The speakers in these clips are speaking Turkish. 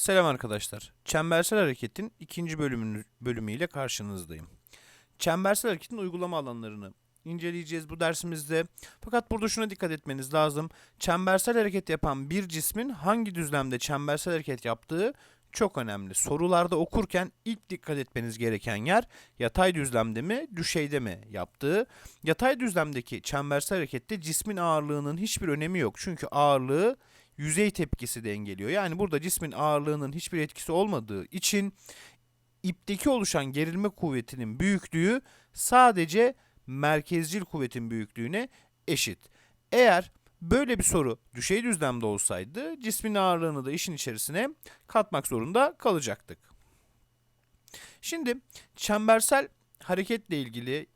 Selam arkadaşlar. Çembersel hareketin ikinci bölümünü, bölümüyle karşınızdayım. Çembersel hareketin uygulama alanlarını inceleyeceğiz bu dersimizde. Fakat burada şuna dikkat etmeniz lazım. Çembersel hareket yapan bir cismin hangi düzlemde çembersel hareket yaptığı çok önemli. Sorularda okurken ilk dikkat etmeniz gereken yer yatay düzlemde mi, düşeyde mi yaptığı. Yatay düzlemdeki çembersel harekette cismin ağırlığının hiçbir önemi yok. Çünkü ağırlığı yüzey tepkisi dengeliyor. Yani burada cismin ağırlığının hiçbir etkisi olmadığı için ipteki oluşan gerilme kuvvetinin büyüklüğü sadece merkezcil kuvvetin büyüklüğüne eşit. Eğer böyle bir soru düşey düzlemde olsaydı cismin ağırlığını da işin içerisine katmak zorunda kalacaktık. Şimdi çembersel hareketle ilgili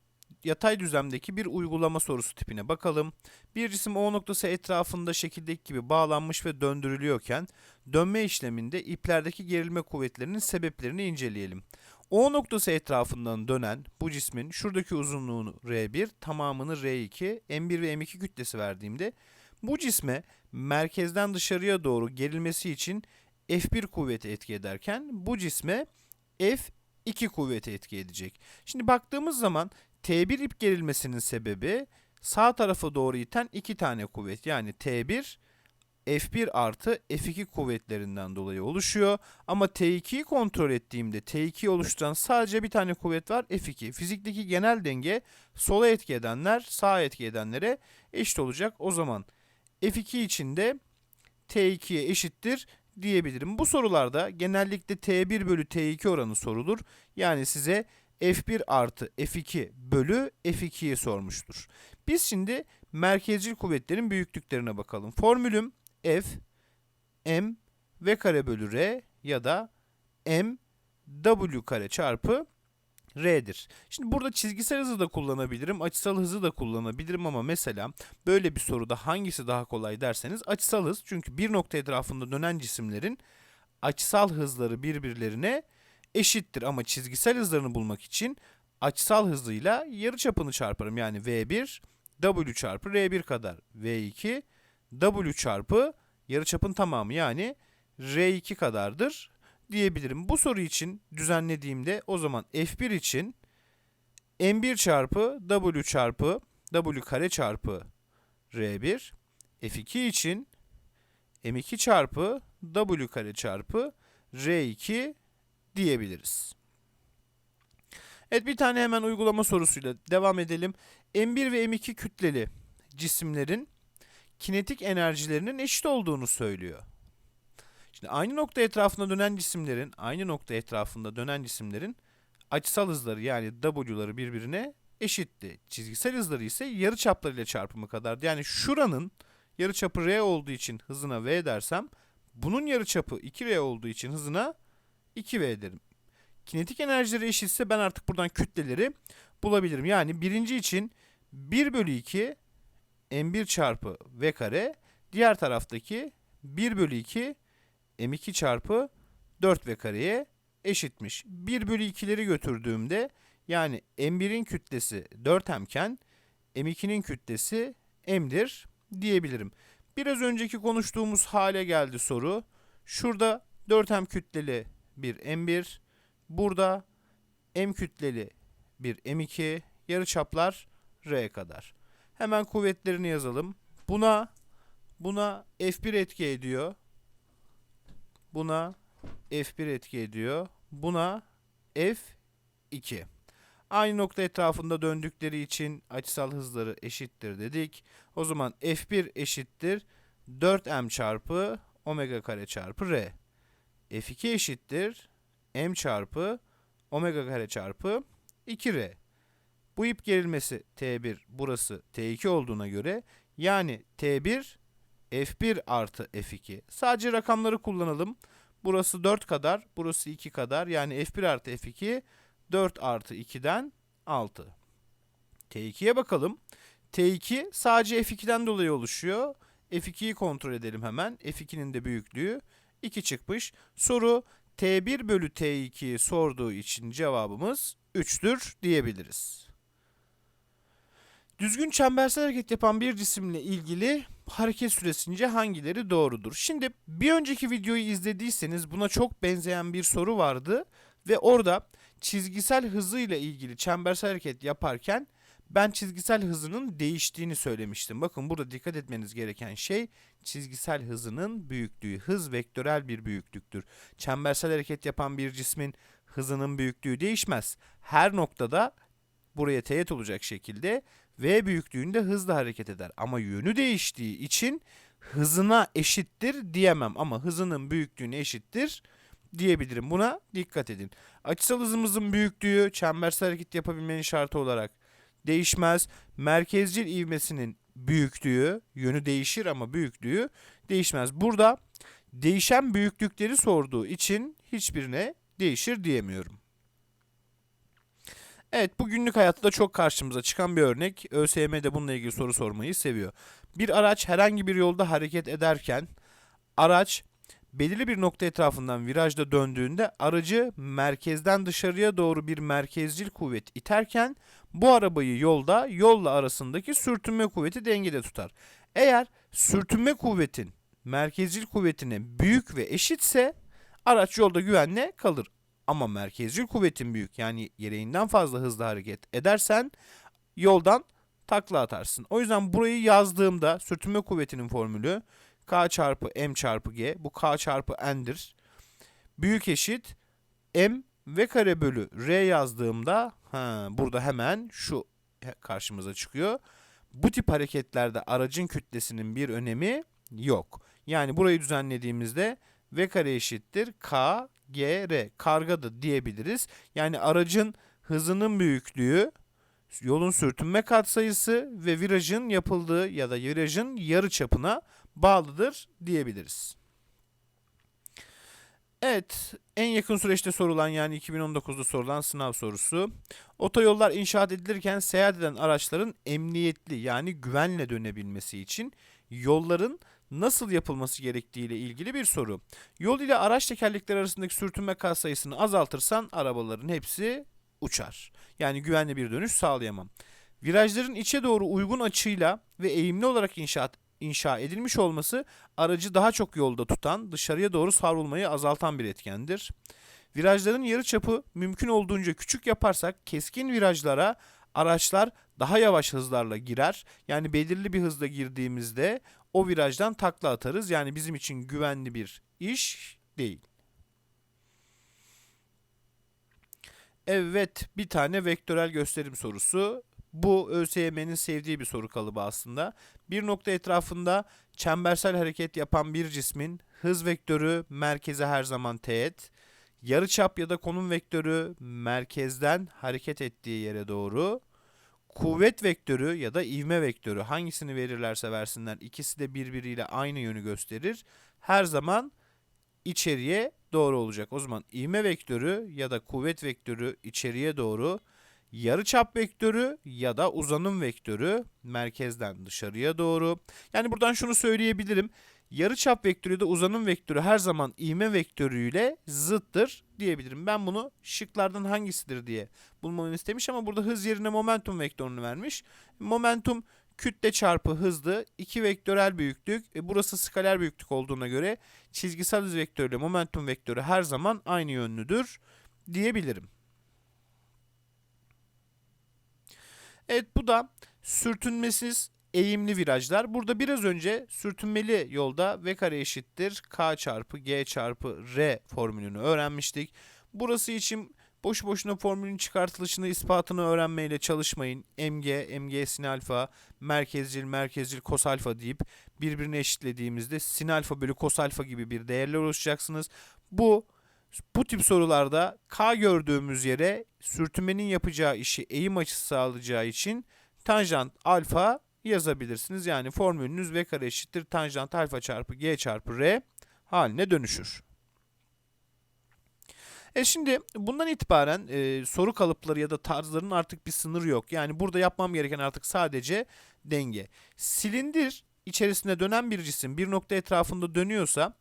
yatay düzlemdeki bir uygulama sorusu tipine bakalım. Bir cisim O noktası etrafında şekildeki gibi bağlanmış ve döndürülüyorken dönme işleminde iplerdeki gerilme kuvvetlerinin sebeplerini inceleyelim. O noktası etrafından dönen bu cismin şuradaki uzunluğunu R1, tamamını R2, M1 ve M2 kütlesi verdiğimde bu cisme merkezden dışarıya doğru gerilmesi için F1 kuvveti etki ederken bu cisme F2 kuvveti etki edecek. Şimdi baktığımız zaman T1 ip gerilmesinin sebebi sağ tarafa doğru iten iki tane kuvvet. Yani T1 F1 artı F2 kuvvetlerinden dolayı oluşuyor. Ama T2'yi kontrol ettiğimde T2'yi oluşturan sadece bir tane kuvvet var F2. Fizikteki genel denge sola etki edenler sağa etki edenlere eşit olacak. O zaman F2 için de T2'ye eşittir diyebilirim. Bu sorularda genellikle T1 bölü T2 oranı sorulur. Yani size F1 artı F2 bölü F2'yi sormuştur. Biz şimdi merkezcil kuvvetlerin büyüklüklerine bakalım. Formülüm F, M, V kare bölü R ya da M, W kare çarpı R'dir. Şimdi burada çizgisel hızı da kullanabilirim, açısal hızı da kullanabilirim ama mesela böyle bir soruda hangisi daha kolay derseniz açısal hız. Çünkü bir nokta etrafında dönen cisimlerin açısal hızları birbirlerine eşittir ama çizgisel hızlarını bulmak için açısal hızıyla yarıçapını çarparım. Yani V1 W çarpı R1 kadar V2 W çarpı yarıçapın tamamı yani R2 kadardır diyebilirim. Bu soru için düzenlediğimde o zaman F1 için M1 çarpı W çarpı W kare çarpı R1 F2 için M2 çarpı W kare çarpı R2 diyebiliriz. Evet bir tane hemen uygulama sorusuyla devam edelim. M1 ve M2 kütleli cisimlerin kinetik enerjilerinin eşit olduğunu söylüyor. Şimdi aynı nokta etrafında dönen cisimlerin, aynı nokta etrafında dönen cisimlerin açısal hızları yani W'ları birbirine eşitti. Çizgisel hızları ise yarı çaplarıyla çarpımı kadardı. Yani şuranın yarı çapı R olduğu için hızına V dersem, bunun yarı çapı 2R olduğu için hızına 2V derim. Kinetik enerjileri eşitse ben artık buradan kütleleri bulabilirim. Yani birinci için 1 bölü 2 m1 çarpı v kare. Diğer taraftaki 1 bölü 2 m2 çarpı 4v kareye eşitmiş. 1 bölü 2'leri götürdüğümde yani m1'in kütlesi 4m iken m2'nin kütlesi m'dir diyebilirim. Biraz önceki konuştuğumuz hale geldi soru. Şurada 4m kütleli bir M1, burada M kütleli bir M2, yarıçaplar R kadar. Hemen kuvvetlerini yazalım. Buna buna F1 etki ediyor. Buna F1 etki ediyor. Buna F2. Aynı nokta etrafında döndükleri için açısal hızları eşittir dedik. O zaman F1 eşittir 4m çarpı omega kare çarpı r. F2 eşittir m çarpı omega kare çarpı 2r. Bu ip gerilmesi T1 burası T2 olduğuna göre yani T1 F1 artı F2. Sadece rakamları kullanalım. Burası 4 kadar, burası 2 kadar. Yani F1 artı F2 4 artı 2'den 6. T2'ye bakalım. T2 sadece F2'den dolayı oluşuyor. F2'yi kontrol edelim hemen. F2'nin de büyüklüğü 2 çıkmış. Soru T1 bölü T2'yi sorduğu için cevabımız 3'tür diyebiliriz. Düzgün çembersel hareket yapan bir cisimle ilgili hareket süresince hangileri doğrudur? Şimdi bir önceki videoyu izlediyseniz buna çok benzeyen bir soru vardı ve orada çizgisel hızıyla ilgili çembersel hareket yaparken ben çizgisel hızının değiştiğini söylemiştim. Bakın burada dikkat etmeniz gereken şey çizgisel hızının büyüklüğü. Hız vektörel bir büyüklüktür. Çembersel hareket yapan bir cismin hızının büyüklüğü değişmez. Her noktada buraya teğet olacak şekilde v büyüklüğünde hızlı hareket eder. Ama yönü değiştiği için hızına eşittir diyemem ama hızının büyüklüğüne eşittir diyebilirim. Buna dikkat edin. Açısal hızımızın büyüklüğü çembersel hareket yapabilmenin şartı olarak değişmez. Merkezcil ivmesinin büyüklüğü, yönü değişir ama büyüklüğü değişmez. Burada değişen büyüklükleri sorduğu için hiçbirine değişir diyemiyorum. Evet bu günlük hayatta da çok karşımıza çıkan bir örnek. ÖSYM de bununla ilgili soru sormayı seviyor. Bir araç herhangi bir yolda hareket ederken araç belirli bir nokta etrafından virajda döndüğünde aracı merkezden dışarıya doğru bir merkezcil kuvvet iterken bu arabayı yolda yolla arasındaki sürtünme kuvveti dengede tutar. Eğer sürtünme kuvvetin merkezcil kuvvetine büyük ve eşitse araç yolda güvenle kalır. Ama merkezcil kuvvetin büyük yani gereğinden fazla hızlı hareket edersen yoldan takla atarsın. O yüzden burayı yazdığımda sürtünme kuvvetinin formülü K çarpı M çarpı G. Bu K çarpı N'dir. Büyük eşit M v kare bölü R yazdığımda ha, burada hemen şu karşımıza çıkıyor. Bu tip hareketlerde aracın kütlesinin bir önemi yok. Yani burayı düzenlediğimizde v kare eşittir K G R karga da diyebiliriz. Yani aracın hızının büyüklüğü yolun sürtünme katsayısı ve virajın yapıldığı ya da virajın yarı çapına bağlıdır diyebiliriz. Evet, en yakın süreçte sorulan yani 2019'da sorulan sınav sorusu. Otoyollar inşaat edilirken seyahat eden araçların emniyetli yani güvenle dönebilmesi için yolların nasıl yapılması gerektiği ile ilgili bir soru. Yol ile araç tekerlekleri arasındaki sürtünme katsayısını azaltırsan arabaların hepsi uçar. Yani güvenli bir dönüş sağlayamam. Virajların içe doğru uygun açıyla ve eğimli olarak inşaat inşa edilmiş olması aracı daha çok yolda tutan, dışarıya doğru savrulmayı azaltan bir etkendir. Virajların yarıçapı mümkün olduğunca küçük yaparsak keskin virajlara araçlar daha yavaş hızlarla girer. Yani belirli bir hızla girdiğimizde o virajdan takla atarız. Yani bizim için güvenli bir iş değil. Evet, bir tane vektörel gösterim sorusu. Bu ÖSYM'nin sevdiği bir soru kalıbı aslında. Bir nokta etrafında çembersel hareket yapan bir cismin hız vektörü merkeze her zaman teğet. Yarıçap ya da konum vektörü merkezden hareket ettiği yere doğru. Kuvvet vektörü ya da ivme vektörü hangisini verirlerse versinler ikisi de birbiriyle aynı yönü gösterir. Her zaman içeriye doğru olacak. O zaman ivme vektörü ya da kuvvet vektörü içeriye doğru yarıçap vektörü ya da uzanım vektörü merkezden dışarıya doğru. Yani buradan şunu söyleyebilirim. Yarıçap vektörü de uzanım vektörü her zaman ivme vektörüyle zıttır diyebilirim. Ben bunu şıklardan hangisidir diye bulmamı istemiş ama burada hız yerine momentum vektörünü vermiş. Momentum kütle çarpı hızlı iki vektörel büyüklük. E burası skaler büyüklük olduğuna göre çizgisel hız vektörü ile momentum vektörü her zaman aynı yönlüdür diyebilirim. Evet bu da sürtünmesiz eğimli virajlar. Burada biraz önce sürtünmeli yolda v kare eşittir k çarpı g çarpı r formülünü öğrenmiştik. Burası için boş boşuna formülün çıkartılışını ispatını öğrenmeyle çalışmayın. mg, mg sin alfa, merkezcil, merkezcil kos alfa deyip birbirine eşitlediğimizde sin alfa bölü kos alfa gibi bir değerle ulaşacaksınız. Bu bu tip sorularda K gördüğümüz yere sürtünmenin yapacağı işi eğim açısı sağlayacağı için tanjant alfa yazabilirsiniz. Yani formülünüz v kare eşittir tanjant alfa çarpı g çarpı r haline dönüşür. E şimdi bundan itibaren e, soru kalıpları ya da tarzların artık bir sınırı yok. Yani burada yapmam gereken artık sadece denge. Silindir içerisinde dönen bir cisim bir nokta etrafında dönüyorsa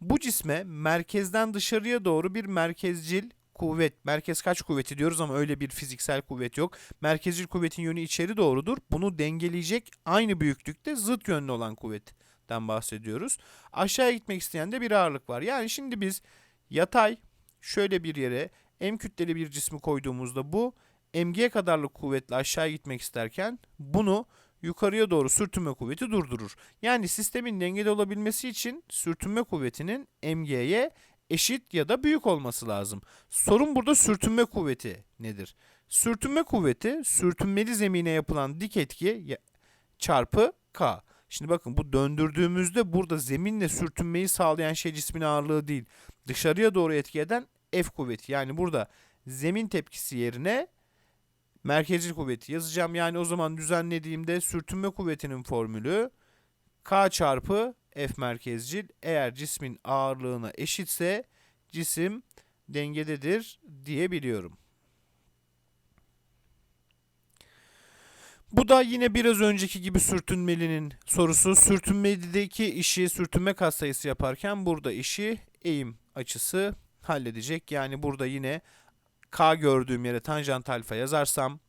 bu cisme merkezden dışarıya doğru bir merkezcil kuvvet, merkez kaç kuvveti diyoruz ama öyle bir fiziksel kuvvet yok. Merkezcil kuvvetin yönü içeri doğrudur. Bunu dengeleyecek aynı büyüklükte zıt yönlü olan kuvvetten bahsediyoruz. Aşağıya gitmek isteyen de bir ağırlık var. Yani şimdi biz yatay şöyle bir yere m kütleli bir cismi koyduğumuzda bu mg kadarlık kuvvetle aşağıya gitmek isterken bunu yukarıya doğru sürtünme kuvveti durdurur. Yani sistemin dengede olabilmesi için sürtünme kuvvetinin mg'ye eşit ya da büyük olması lazım. Sorun burada sürtünme kuvveti nedir? Sürtünme kuvveti sürtünmeli zemine yapılan dik etki çarpı k. Şimdi bakın bu döndürdüğümüzde burada zeminle sürtünmeyi sağlayan şey cismin ağırlığı değil. Dışarıya doğru etki eden F kuvveti. Yani burada zemin tepkisi yerine merkezcil kuvveti yazacağım. Yani o zaman düzenlediğimde sürtünme kuvvetinin formülü K çarpı F merkezcil eğer cismin ağırlığına eşitse cisim dengededir diyebiliyorum. Bu da yine biraz önceki gibi sürtünmelinin sorusu. Sürtünmedeki işi sürtünme katsayısı yaparken burada işi eğim açısı halledecek. Yani burada yine K gördüğüm yere tanjant alfa yazarsam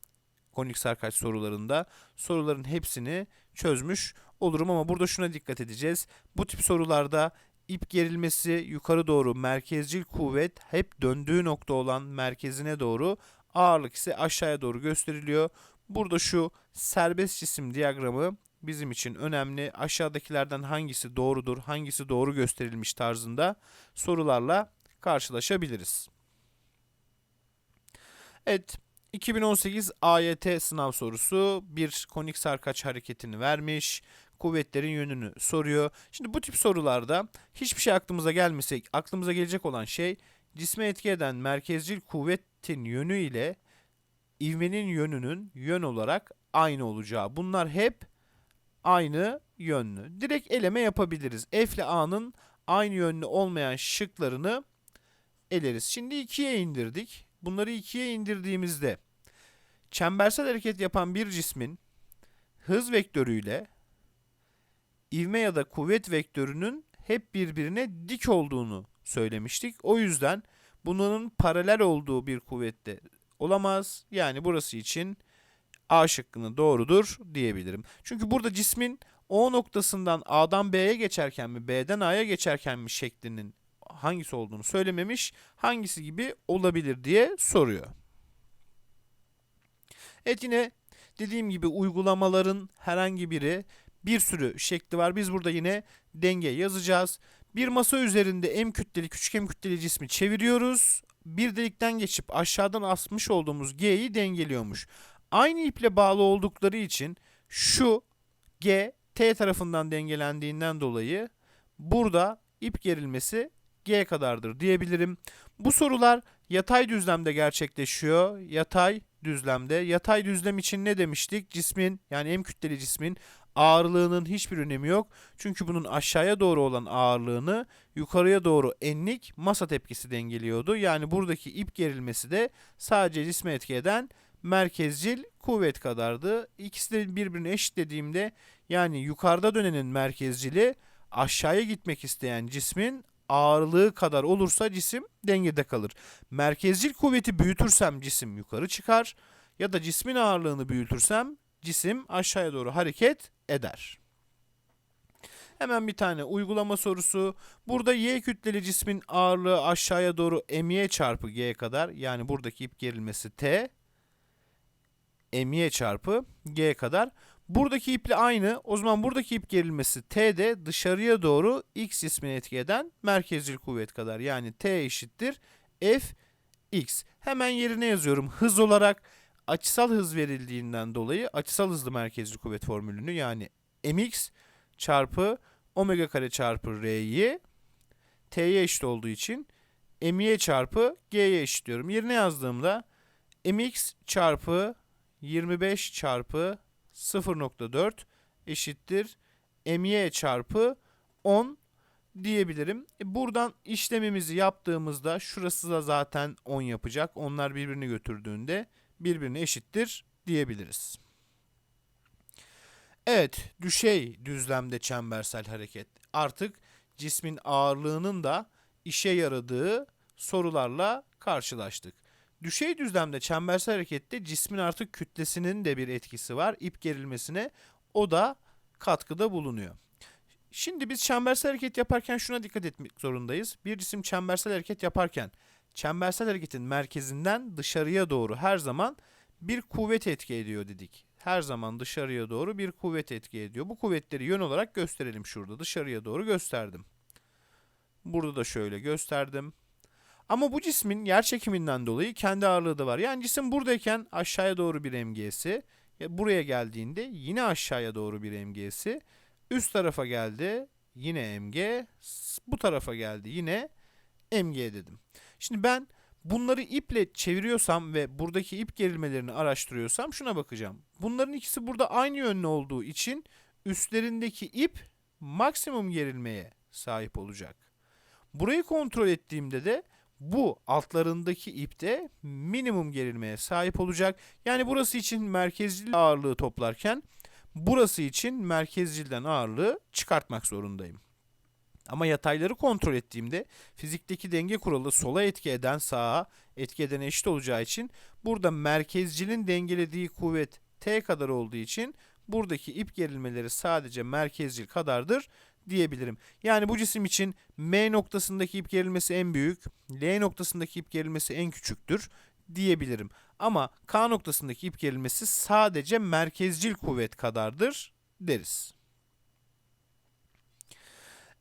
konik sarkaç sorularında soruların hepsini çözmüş olurum ama burada şuna dikkat edeceğiz. Bu tip sorularda ip gerilmesi yukarı doğru merkezcil kuvvet hep döndüğü nokta olan merkezine doğru ağırlık ise aşağıya doğru gösteriliyor. Burada şu serbest cisim diyagramı bizim için önemli. Aşağıdakilerden hangisi doğrudur, hangisi doğru gösterilmiş tarzında sorularla karşılaşabiliriz. Evet, 2018 AYT sınav sorusu bir konik sarkaç hareketini vermiş. Kuvvetlerin yönünü soruyor. Şimdi bu tip sorularda hiçbir şey aklımıza gelmese aklımıza gelecek olan şey cisme etki eden merkezcil kuvvetin yönü ile ivmenin yönünün yön olarak aynı olacağı. Bunlar hep aynı yönlü. Direkt eleme yapabiliriz. F ile A'nın aynı yönlü olmayan şıklarını eleriz. Şimdi ikiye indirdik. Bunları ikiye indirdiğimizde çembersel hareket yapan bir cismin hız vektörüyle ivme ya da kuvvet vektörünün hep birbirine dik olduğunu söylemiştik. O yüzden bunların paralel olduğu bir kuvvette olamaz. Yani burası için A şıkkını doğrudur diyebilirim. Çünkü burada cismin O noktasından A'dan B'ye geçerken mi B'den A'ya geçerken mi şeklinin hangisi olduğunu söylememiş. Hangisi gibi olabilir diye soruyor. Evet yine dediğim gibi uygulamaların herhangi biri bir sürü şekli var. Biz burada yine denge yazacağız. Bir masa üzerinde M kütleli küçük M kütleli cismi çeviriyoruz. Bir delikten geçip aşağıdan asmış olduğumuz G'yi dengeliyormuş. Aynı iple bağlı oldukları için şu G T tarafından dengelendiğinden dolayı burada ip gerilmesi G kadardır diyebilirim. Bu sorular yatay düzlemde gerçekleşiyor. Yatay düzlemde. Yatay düzlem için ne demiştik? Cismin yani M kütleli cismin ağırlığının hiçbir önemi yok. Çünkü bunun aşağıya doğru olan ağırlığını yukarıya doğru enlik masa tepkisi dengeliyordu. Yani buradaki ip gerilmesi de sadece cisme etki eden merkezcil kuvvet kadardı. İkisi de birbirine eşitlediğimde yani yukarıda dönenin merkezcili aşağıya gitmek isteyen cismin ağırlığı kadar olursa cisim dengede kalır. Merkezcil kuvveti büyütürsem cisim yukarı çıkar ya da cismin ağırlığını büyütürsem cisim aşağıya doğru hareket eder. Hemen bir tane uygulama sorusu. Burada y kütleli cismin ağırlığı aşağıya doğru my çarpı g kadar yani buradaki ip gerilmesi t my çarpı g kadar. Buradaki iple aynı. O zaman buradaki ip gerilmesi t de dışarıya doğru x cismini etki eden merkezcil kuvvet kadar. Yani t eşittir f x. Hemen yerine yazıyorum. Hız olarak açısal hız verildiğinden dolayı açısal hızlı merkezcil kuvvet formülünü yani mx çarpı omega kare çarpı r'yi t'ye eşit olduğu için m'ye çarpı g'ye eşitliyorum. Yerine yazdığımda mx çarpı 25 çarpı 0.4 eşittir my çarpı 10 diyebilirim. E, Buradan işlemimizi yaptığımızda şurası da zaten 10 yapacak. Onlar birbirini götürdüğünde birbirine eşittir diyebiliriz. Evet, düşey düzlemde çembersel hareket. Artık cismin ağırlığının da işe yaradığı sorularla karşılaştık. Düşey düzlemde çembersel harekette cismin artık kütlesinin de bir etkisi var. İp gerilmesine o da katkıda bulunuyor. Şimdi biz çembersel hareket yaparken şuna dikkat etmek zorundayız. Bir cisim çembersel hareket yaparken çembersel hareketin merkezinden dışarıya doğru her zaman bir kuvvet etki ediyor dedik. Her zaman dışarıya doğru bir kuvvet etki ediyor. Bu kuvvetleri yön olarak gösterelim şurada. Dışarıya doğru gösterdim. Burada da şöyle gösterdim. Ama bu cismin yer çekiminden dolayı kendi ağırlığı da var. Yani cisim buradayken aşağıya doğru bir MG'si, ya buraya geldiğinde yine aşağıya doğru bir MG'si, üst tarafa geldi yine MG, bu tarafa geldi yine MG dedim. Şimdi ben bunları iple çeviriyorsam ve buradaki ip gerilmelerini araştırıyorsam şuna bakacağım. Bunların ikisi burada aynı yönlü olduğu için üstlerindeki ip maksimum gerilmeye sahip olacak. Burayı kontrol ettiğimde de bu altlarındaki ip de minimum gerilmeye sahip olacak. Yani burası için merkezcil ağırlığı toplarken burası için merkezcilden ağırlığı çıkartmak zorundayım. Ama yatayları kontrol ettiğimde fizikteki denge kuralı sola etki eden sağa etki edene eşit olacağı için burada merkezcilin dengelediği kuvvet T kadar olduğu için buradaki ip gerilmeleri sadece merkezcil kadardır diyebilirim. Yani bu cisim için M noktasındaki ip gerilmesi en büyük, L noktasındaki ip gerilmesi en küçüktür diyebilirim. Ama K noktasındaki ip gerilmesi sadece merkezcil kuvvet kadardır deriz.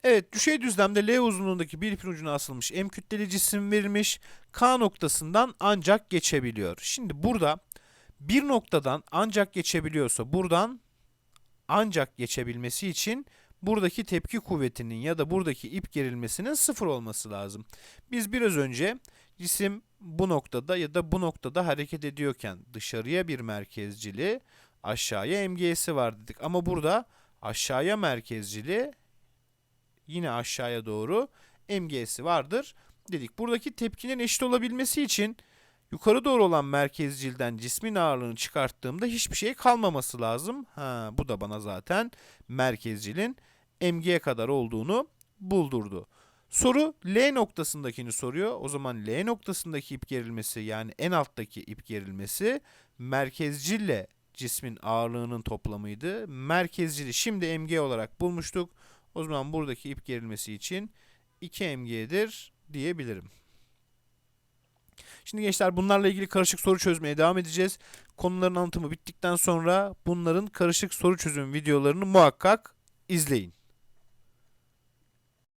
Evet, düşey düzlemde L uzunluğundaki bir ipin ucuna asılmış M kütleli cisim verilmiş. K noktasından ancak geçebiliyor. Şimdi burada bir noktadan ancak geçebiliyorsa buradan ancak geçebilmesi için buradaki tepki kuvvetinin ya da buradaki ip gerilmesinin sıfır olması lazım. Biz biraz önce cisim bu noktada ya da bu noktada hareket ediyorken dışarıya bir merkezcili, aşağıya MG'si var dedik. Ama burada aşağıya merkezcili, yine aşağıya doğru MG'si vardır dedik. Buradaki tepkinin eşit olabilmesi için yukarı doğru olan merkezcilden cismin ağırlığını çıkarttığımda hiçbir şey kalmaması lazım. Ha, bu da bana zaten merkezcilin mg'ye kadar olduğunu buldurdu. Soru L noktasındakini soruyor. O zaman L noktasındaki ip gerilmesi yani en alttaki ip gerilmesi merkezcille cismin ağırlığının toplamıydı. Merkezcili şimdi mg olarak bulmuştuk. O zaman buradaki ip gerilmesi için 2 mg'dir diyebilirim. Şimdi gençler bunlarla ilgili karışık soru çözmeye devam edeceğiz. Konuların anlatımı bittikten sonra bunların karışık soru çözüm videolarını muhakkak izleyin.